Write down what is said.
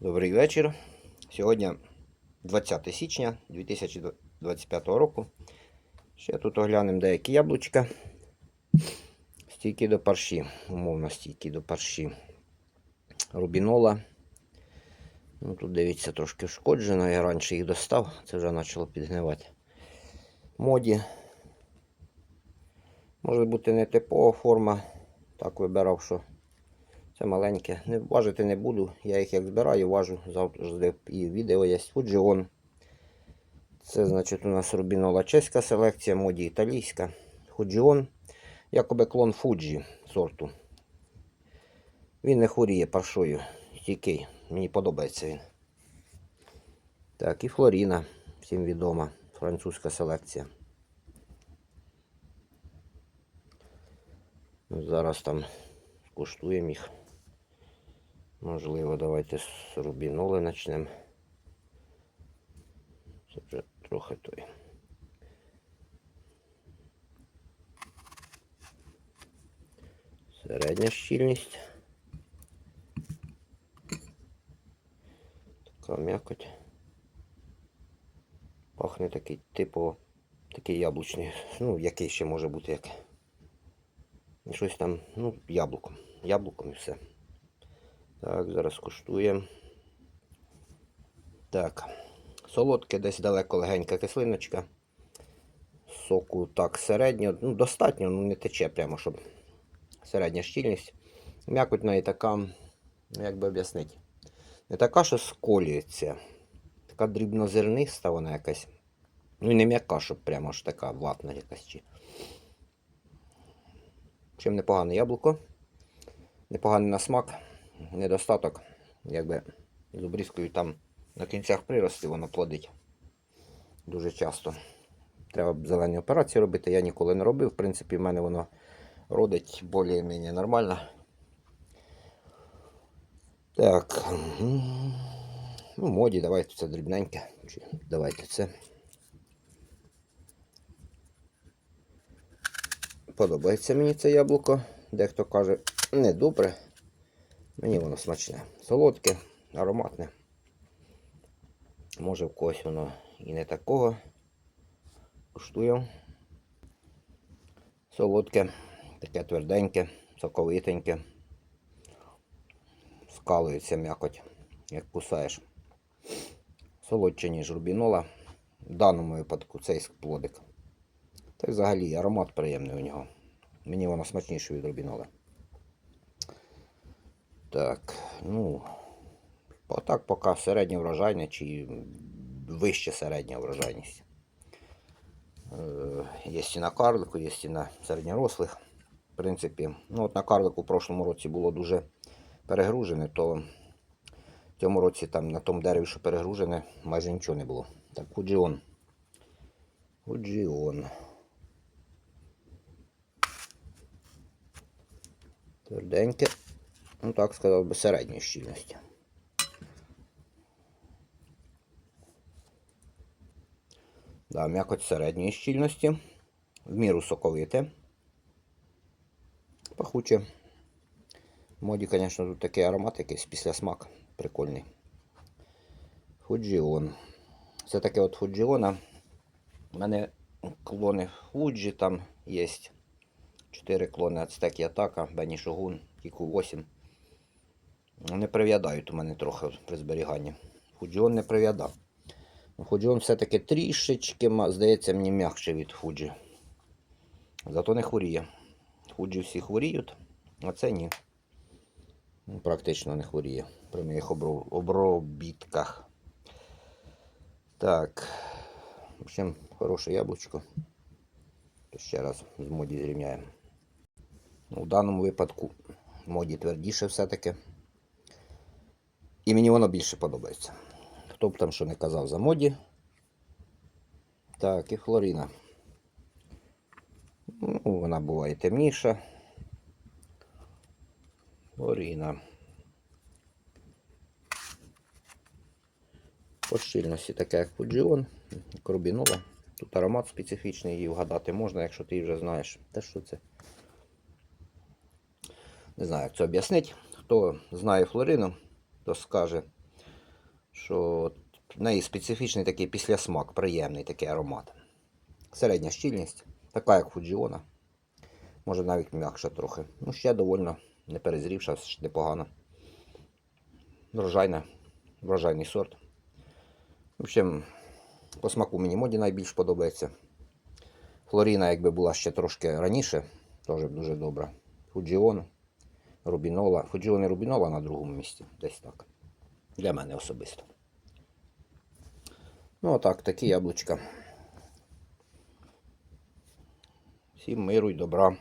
Добрий вечір. Сьогодні 20 січня 2025 року. Ще тут оглянемо деякі яблучка. Стійкі до парші, умовно стійкі до парші. Рубінола. Ну, тут дивіться, трошки шкоджено. Я раніше їх достав, це вже почало підгнивати. Моді. Може бути не типова форма. Так вибирав, що це маленьке. Не, важити не буду. Я їх як збираю, важу завжди і відео є. Фуджіон. Це значить у нас рубінола чеська селекція, моді італійська. Фуджіон. Якоби клон Фуджі сорту. Він не хворіє паршою. Стійкий. Мені подобається він. Так, і Флоріна. Всім відома. Французька селекція. Зараз там скуштуємо їх. Можливо, давайте з рубіноли почнемо. Це вже трохи той. Середня щільність. Така м'якоть. Пахне такий типу, такий яблучний. Ну, який ще може бути як. Щось там, ну, яблуком. Яблуком і все. Так, зараз куштуємо. Так. Солодке десь далеко легенька кислиночка. Соку так середньо, ну, достатньо, ну не тече прямо, щоб середня щільність. М'якоть неї така, ну, як би об'яснити. Не така, що сколюється. Така дрібнозерниста вона якась. Ну і не м'яка, щоб прямо аж така ватна якась. чи. Чим непогане яблуко. Непоганий на смак, недостаток. Якби з обрізкою там на кінцях прирости воно плодить дуже часто. Треба б зелені операції робити. Я ніколи не робив. В принципі, в мене воно родить більш-менш нормально. Так. Ну, моді, давайте це дрібненьке. Давайте це. Подобається мені це яблуко. Дехто каже, не добре. Мені воно смачне. Солодке, ароматне. Може в когось воно і не такого. Куштую. Солодке, таке тверденьке, соковитеньке. Скалується м'якоть, як кусаєш. Солодче, ніж рубінола. В даному випадку цей плодик. Та й взагалі аромат приємний у нього. Мені воно смачніше від рубінола. Так, ну, отак поки середня врожайна чи вище середня врожайність. Е, Є і на карлику, є і на середньорослих. В принципі, ну от на карлику в прошлому році було дуже перегружене, то в цьому році там на тому дереві, що перегружене, майже нічого не було. Так, Фуджіон. Фуджіон. Тверденьке. Ну так сказав би середньої щільності. Да, м'якоть середньої щільності. В міру соковите. Пахуче. Моді, звісно, тут такий аромат якийсь після смак. Прикольний. Фуджіон. Це таке от Фуджіона. У мене клони Фуджі там є. Чотири клони Ацтек Ятака, Бені Шогун, Кіку 8. Не прив'ядають у мене трохи при зберіганні. Фуджіон не прив'ядав. Фуджіон все-таки трішечки, здається, мені м'якше від Фуджі. Зато не хворіє. Фуджі всі хворіють, а це ні. Ну, Практично не хворіє при моїх обробітках. Так. В общем, хороше яблучко. Ще раз з моді зрівняємо. Ну, В даному випадку моді твердіше все-таки. І мені воно більше подобається. Хто б там що не казав за моді. Так, і Флоріна. Ну, вона буває темніша. Флоріна. По щільності таке, як Фуджіон, як Тут аромат специфічний, її вгадати можна, якщо ти вже знаєш. Те, що це? Не знаю, як це об'яснити. Хто знає Флорину, то скаже, що в неї специфічний такий післясмак, приємний такий аромат. Середня щільність, така як Фуджіона. Може навіть м'якша трохи. Ну, ще довольно не перезрівша, непогано. Врожайна, врожайний сорт. В общем, по смаку мені моді найбільш подобається. Флоріна, якби була ще трошки раніше, теж дуже добра. Фуджіон, Рубінола. Фуджіон не Рубінола на другому місці. Десь так. Для мене особисто. Ну, отак, такі яблучка. Всім миру й добра.